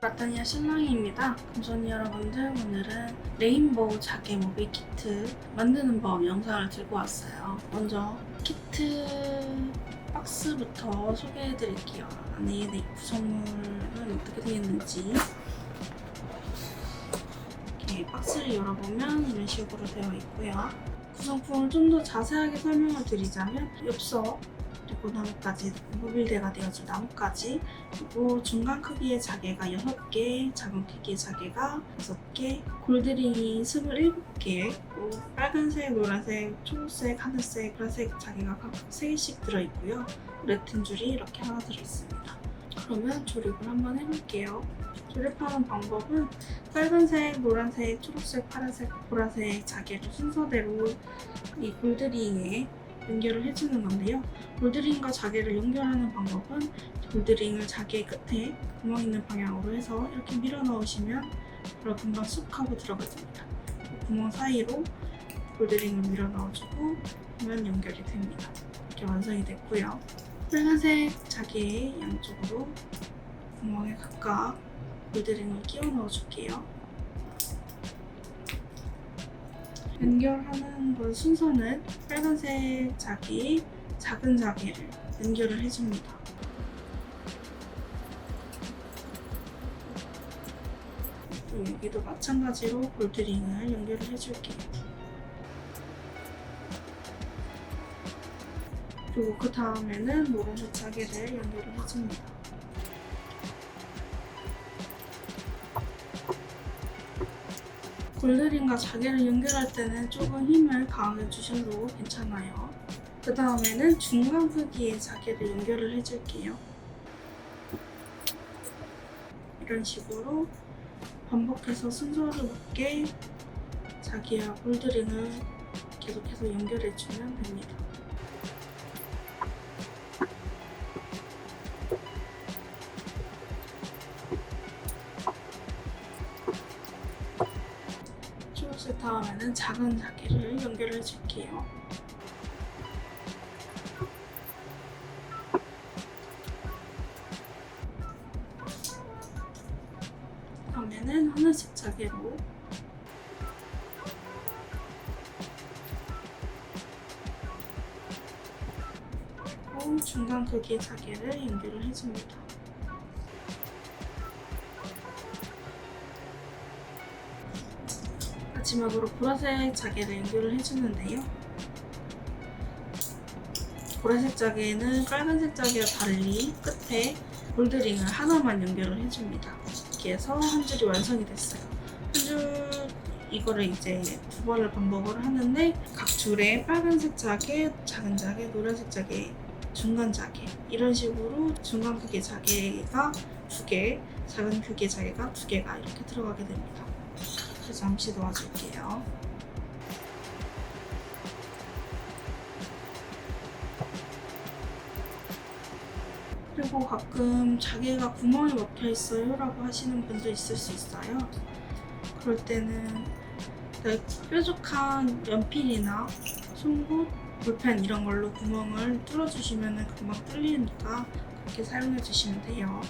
나타니아 신랑입니다. 금손이 여러분들 오늘은 레인보우 자개 모빌 키트 만드는 법 영상을 들고 왔어요. 먼저 키트 박스부터 소개해 드릴게요. 안에 네, 구성물은 어떻게 되어 있는지 이렇게 박스를 열어보면 이런 식으로 되어 있고요. 구성품을 좀 더 자세하게 설명을 드리자면 엽서 나뭇가지 모빌대가 되어준 나뭇가지 그리고 중간 크기의 자개가 6개, 작은 크기의 자개가 6개, 골드링이 27개, 그리고 빨간색, 노란색, 초록색, 하늘색, 보라색 자개가 각각 3개씩 들어있고요. 레튼 줄이 이렇게 하나 들어있습니다. 그러면 조립을 한번 해볼게요. 조립하는 방법은 빨간색, 노란색, 초록색, 파란색, 보라색 자개를 순서대로 이 골드링에 연결을 해주는 건데요. 볼드링과 자개를 연결하는 방법은 볼드링을 자개 끝에 구멍 있는 방향으로 해서 이렇게 밀어 넣으시면 바로 금방 쑥 하고 들어가집니다. 그 구멍 사이로 볼드링을 밀어 넣어주고 하면 연결이 됩니다. 이렇게 완성이 됐고요. 빨간색 자개 양쪽으로 구멍에 각각 볼드링을 끼워 넣어줄게요. 연결하는 그 순서는 빨간색 자기, 작은 자기를 연결을 해줍니다. 또 여기도 마찬가지로 볼드링을 연결을 해줄게요. 그리고 그 다음에는 노란색 자개를 연결을 해줍니다. 골드링과 자개를 연결할 때는 조금 힘을 가하게 주셔도 괜찮아요. 그 다음에는 중간 크기의 자개를 연결을 해줄게요. 이런 식으로 반복해서 순서를 맞게 자기와 골드링을 계속해서 연결해주면 됩니다. 다음에는 작은 자개를 연결해 줄게요. 다음에는 자개로 그리고 중간 크기의 자개를 연결을 해줍니다. 마지막으로 보라색 자개를 연결을 해주는데요. 보라색 자개는 빨간색 자개와 달리 끝에 볼드링을 하나만 연결을 해줍니다. 이렇게 해서 한 줄이 완성이 됐어요. 한 줄 이거를 이제 두 번을 반복을 하는데 각 줄에 빨간색 자개, 작은 자개, 노란색 자개, 중간 자개 이런 식으로 중간 크기 자개가 두 개, 작은 크기 자개가 두 개가 이렇게 들어가게 됩니다. 그래서 잠시 놓아줄게요. 그리고 가끔 자개가 구멍이 막혀 있어요 라고 하시는 분도 있을 수 있어요. 그럴 때는 네, 뾰족한 연필이나 송곳, 볼펜 이런 걸로 구멍을 뚫어주시면 금방 뚫리니까 그렇게 사용해 주시면 돼요.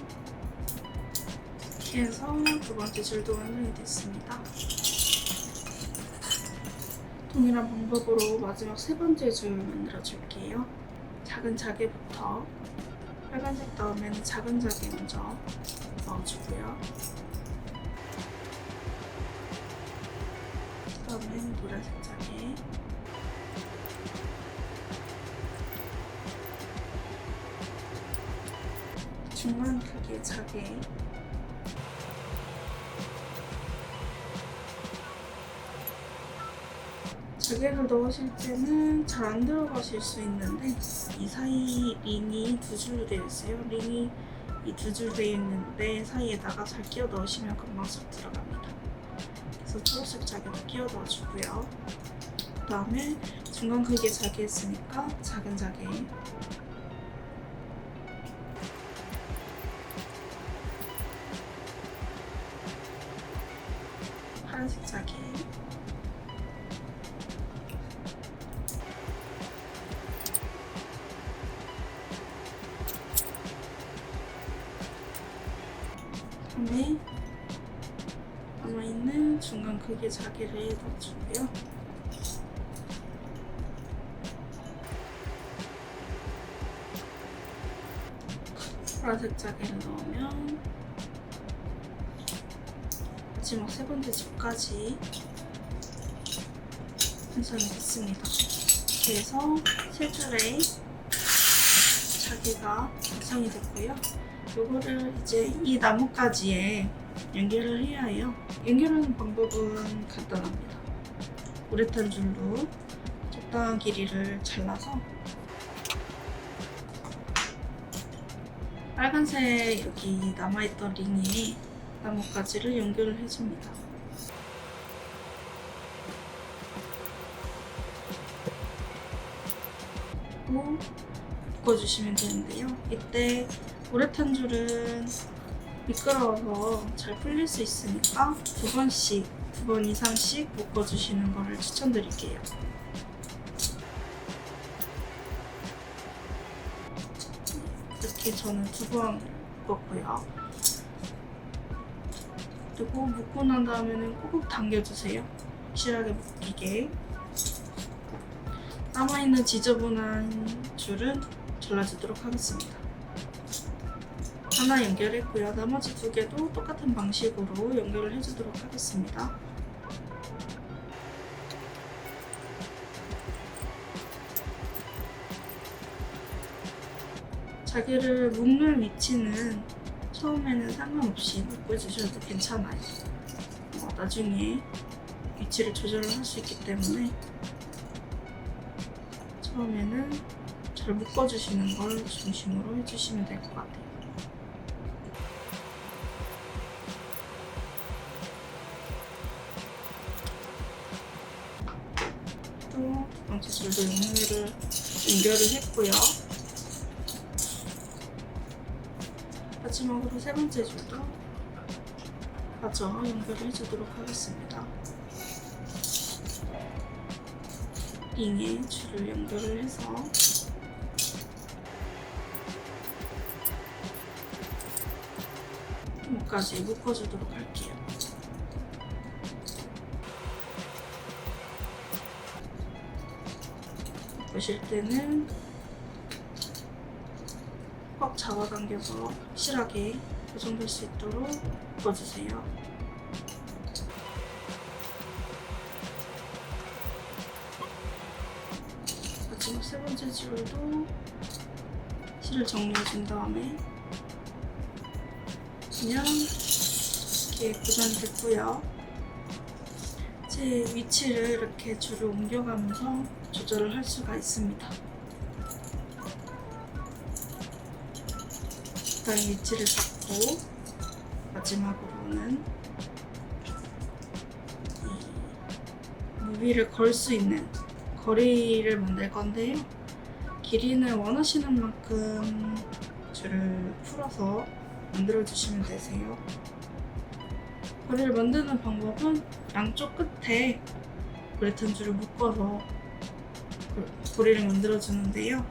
이렇게 해서 두 번째 줄도 완성이 됐습니다. 동일한 방법으로 마지막 세 번째 줄 만들어 줄게요. 작은 자개부터 빨간색 다음에는 작은 자개 먼저 넣어주고요. 다음엔 노란색 자개 중간 크기의 자개 자개를 넣으실 때는 잘 안 들어가실 수 있는데 이 사이 링이 두줄 되어 있어요. 링이 이 두 줄 되어 있는데 사이에다가 잘 끼워 넣으시면 금방 쏙 들어갑니다. 그래서 초록색 자개도 끼워 넣어주고요. 그 다음에 중간 크기의 자개 했으니까 작은 자개 파란색 자개 다음에 남아있는 중간 크기 자개를 넣어주고요. 보라색 자개를 넣으면 마지막 세 번째 줄까지 완성이 됐습니다. 이렇게 해서 세 줄의 자개가 완성이 됐고요. 요거를 이제 이 나뭇가지에 연결을 해야 해요. 연결하는 방법은 간단합니다. 우레탄 줄로 적당한 길이를 잘라서 빨간색 여기 남아있던 링에 나뭇가지를 연결을 해줍니다. 묶어주시면 되는데요. 이때 우레탄 줄은 미끄러워서 잘 풀릴 수 있으니까 두 번씩, 두 번 이상씩 묶어주시는 것을 추천드릴게요. 이렇게 저는 두 번 묶었고요. 그리고 묶고 난 다음에는 꾹꾹 당겨주세요. 확실하게 묶이게. 남아있는 지저분한 줄은 잘라주도록 하겠습니다. 하나 연결했고요. 나머지 두 개도 똑같은 방식으로 연결을 해주도록 하겠습니다. 자기를 묶는 위치는 처음에는 상관없이 묶어주셔도 괜찮아요. 어, 나중에 위치를 조절을 할 수 있기 때문에 처음에는 잘 묶어주시는 걸 중심으로 해주시면 될 것 같아요. 번째 줄도 연결을, 연결을 했고요. 마지막으로 세 번째 줄도 마저 연결을 해주도록 하겠습니다. 링에 줄을 연결을 해서 목까지 묶어주도록 할게요. 보실 때는 꽉 잡아당겨서 확실하게 고정될 수 있도록 묶어주세요. 마지막 세 번째 줄도 실을 정리해 준 다음에 그냥 이렇게 고정이 됐고요. 제 위치를 이렇게 줄을 옮겨가면서 조절을 할 수가 있습니다. 일단 위치를 잡고 마지막으로는 이 무비를 걸 수 있는 거리를 만들 건데요. 길이는 원하시는 만큼 줄을 풀어서 만들어 주시면 되세요. 거리를 만드는 방법은 양쪽 끝에 브레탄 줄을 묶어서 그 고리를 만들어 주는데요.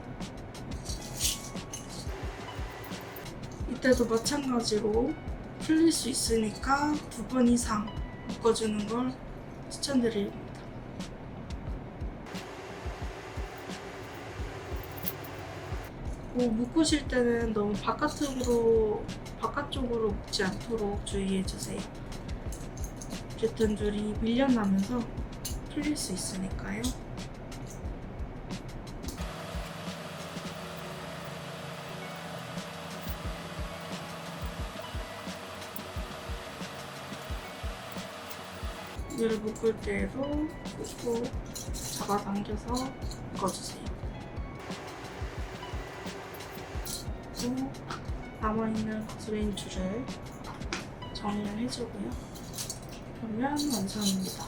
이때도 마찬가지로 풀릴 수 있으니까 두 번 이상 묶어주는 걸 추천드립니다. 뭐 묶으실 때는 너무 바깥쪽으로 바깥쪽으로 묶지 않도록 주의해 주세요. 어쨌든 줄이 밀려나면서 풀릴 수 있으니까요. 줄을 묶을 때에도 꾹꾹 잡아당겨서 묶어주세요. 그리고 남아있는 거스레인 줄을 정리를 해주고요. 그러면 완성입니다.